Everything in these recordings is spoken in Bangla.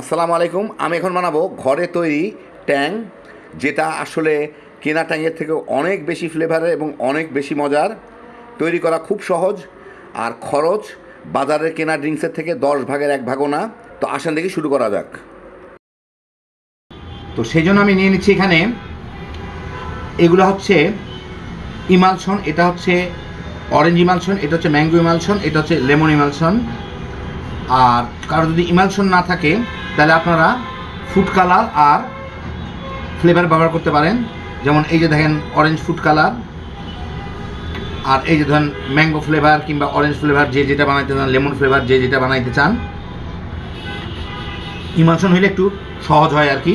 আসসালামু আলাইকুম। আমি এখন বানাবো ঘরে তৈরি ট্যাং, যেটা আসলে কেনা ট্যাংয়ের থেকে অনেক বেশি ফ্লেভারের এবং অনেক বেশি মজার। তৈরি করা খুব সহজ আর খরচ বাজারের কেনা ড্রিঙ্কসের থেকে দশ ভাগের এক ভাগও না। তো আসেন দেখি শুরু করা যাক। তো সেই জন্য আমি নিয়ে নিচ্ছি এখানে এগুলো হচ্ছে ইমালশন এটা হচ্ছে অরেঞ্জ ইমালশন এটা হচ্ছে ম্যাঙ্গো ইমালশন এটা হচ্ছে লেমন ইমালশন আর কারও যদি ইমালশন না থাকে, তাহলে আপনারা ফুড কালার আর ফ্লেভার ব্যবহার করতে পারেন। যেমন এই যে দেখেন অরেঞ্জ ফুড কালার আর এই যে ধরেন ম্যাঙ্গো ফ্লেভার কিংবা অরেঞ্জ ফ্লেভার যে যেটা বানাইতে চান লেমন ফ্লেভার যে যেটা বানাইতে চান, ইমালশন হইলে একটু সহজ হয় আর কি।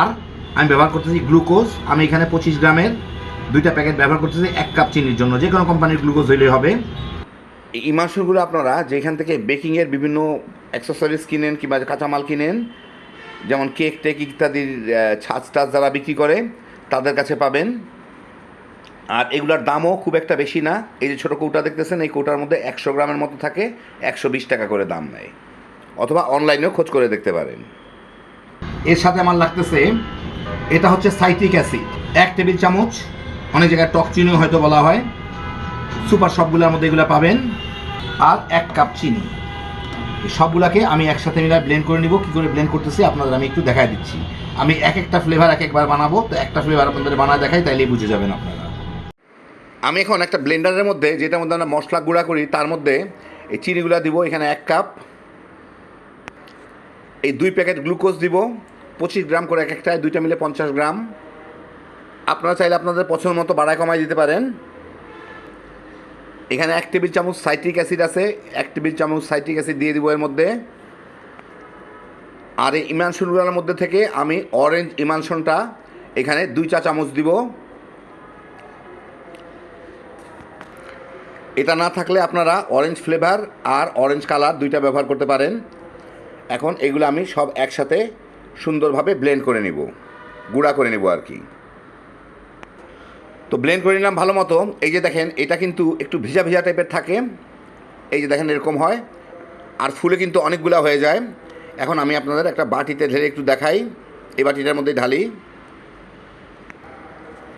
আর আমি ব্যবহার করতেছি গ্লুকোজ আমি এখানে পঁচিশ গ্রামের দুইটা প্যাকেট ব্যবহার করতেছি এক কাপ চিনির জন্য। যে কোনো কোম্পানির গ্লুকোজ হইলেই হবে। এই ইমার্শনগুলো আপনারা যেখান থেকে বেকিংয়ের বিভিন্ন অ্যাক্সেসরিজ কিনেন কিংবা কাঁচামাল কিনেন, যেমন কেক টেক ইত্যাদির ছাঁচ টাচ যারা বিক্রি করে, তাদের কাছে পাবেন। আর এগুলোর দামও খুব একটা বেশি না। এই যে ছোটো কৌটা দেখতেছেন, এই কৌটার মধ্যে একশো গ্রামের মতো থাকে, একশো বিশ টাকা করে দাম নেয়। অথবা অনলাইনেও খোঁজ করে দেখতে পারেন। এর সাথে আমার লাগতেছে, এটা হচ্ছে সাইট্রিক অ্যাসিড। এক টেবিল চামচ, অনেক জায়গায় টক চিনিও হয়তো বলা হয়। সুপার শপগুলোর মধ্যে এগুলো পাবেন। আর এক কাপ চিনি। সবগুলাকে আমি একসাথে মিলায় ব্লেন্ড করে নিব। কী করে ব্লেন্ড করতেছি আপনাদের আমি একটু দেখাই দিচ্ছি। আমি এক একটা ফ্লেভার এক একবার বানাবো। তো একটা ফ্লেভার আপনাদের বানায় দেখাই, তাইলেই বুঝে যাবেন আপনারা। আমি এখন একটা ব্লেন্ডারের মধ্যে, যেটার মধ্যে আমরা মশলা গুঁড়া করি, তার মধ্যে এই চিনিগুলো দিব, এখানে এক কাপ। এই দুই প্যাকেট গ্লুকোজ দিব, পঁচিশ গ্রাম করে এক একটায় দুইটা মিলে পঞ্চাশ গ্রাম। আপনারা চাইলে আপনাদের পছন্দ মতো বাড়ায় কমায় দিতে পারেন। এখানে এক টেবিল চামচ সাইট্রিক অ্যাসিড আছে, এক টেবিল চামচ সাইট্রিক অ্যাসিড দিয়ে দিব এর মধ্যে। আর এই ইমানশনগুলোর মধ্যে থেকে আমি অরেঞ্জ ইমানশনটা এখানে দুই চা চামচ দিব। এটা না থাকলে আপনারা অরেঞ্জ ফ্লেভার আর অরেঞ্জ কালার দুইটা ব্যবহার করতে পারেন। এখন এগুলো আমি সব একসাথে সুন্দরভাবে ব্লেন্ড করে নিব, গুঁড়া করে নেব আর কি। তো ব্লেন্ড করে নিলাম ভালো মতো। এই যে দেখেন, এটা কিন্তু একটু ভিজা ভিজা টাইপের থাকে। এই যে দেখেন, এরকম হয়। আর ফুলে কিন্তু অনেকগুলা হয়ে যায়। এখন আমি আপনাদের একটা বাটিতে ঢেলে একটু দেখাই। এই বাটিটার মধ্যে ঢালি।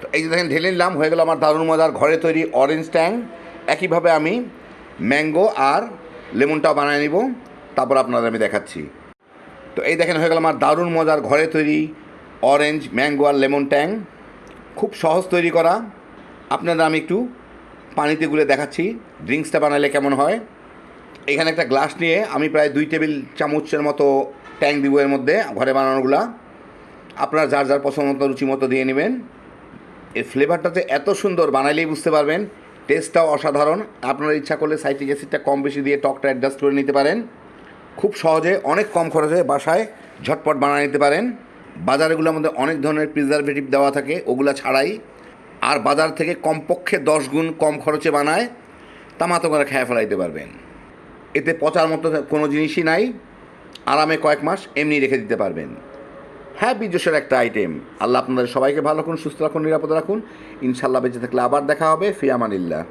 তো এই যে দেখেন, ঢেলে নিলাম। হয়ে গেল আমার দারুণ মজার ঘরে তৈরি অরেঞ্জ ট্যাং একইভাবে আমি ম্যাঙ্গো আর লেমনটাও বানিয়ে নিব। তারপর আপনাদের আমি দেখাচ্ছি। তো এই দেখেন, হয়ে গেল আমার দারুণ মজার ঘরে তৈরি অরেঞ্জ ম্যাঙ্গো আর লেমন ট্যাং খুব সহজ তৈরি করা। আপনারা আমি একটু পানিতে গুলে দেখাচ্ছি। ড্রিঙ্কসটা বানালে কেমন হয়? এখানে একটা গ্লাস নিয়ে আমি প্রায় দুই টেবিল চামচের মতো ট্যাং দিব এর মধ্যে, ঘরে বানানোগুলা। আপনারা যার যার পছন্দ মতো, রুচি মতো দিয়ে নেবেন। এর ফ্লেভারটাতে এত সুন্দর বানাইলেই বুঝতে পারবেন টেস্টটাও অসাধারণ। আপনারা ইচ্ছা করলে সাইট্রিক অ্যাসিডটা কম বেশি দিয়ে টকটা অ্যাডজাস্ট করে নিতে পারেন। খুব সহজে, অনেক কম খরচে বাসায় ঝটপট বানিয়ে নিতে পারেন। বাজারগুলোর মধ্যে অনেক ধরনের প্রিজারভেটিভ দেওয়া থাকে, ওগুলো ছাড়াই। আর বাজার থেকে কমপক্ষে দশ গুণ কম খরচে বানায়, তা তামাতো করে খেয়ে ফেলাইতে পারবেন। এতে পচার মতো কোনো জিনিসই নাই, আরামে কয়েক মাস এমনি রেখে দিতে পারবেন। হ্যাঁ বিজোসের একটা আইটেম আল্লাহ আপনাদের সবাইকে ভালো রাখুন, সুস্থ রাখুন, নিরাপদ রাখুন। ইনশাল্লাহ বেঁচে থাকলে আবার দেখা হবে। ফিয়ামানিল্লাহ।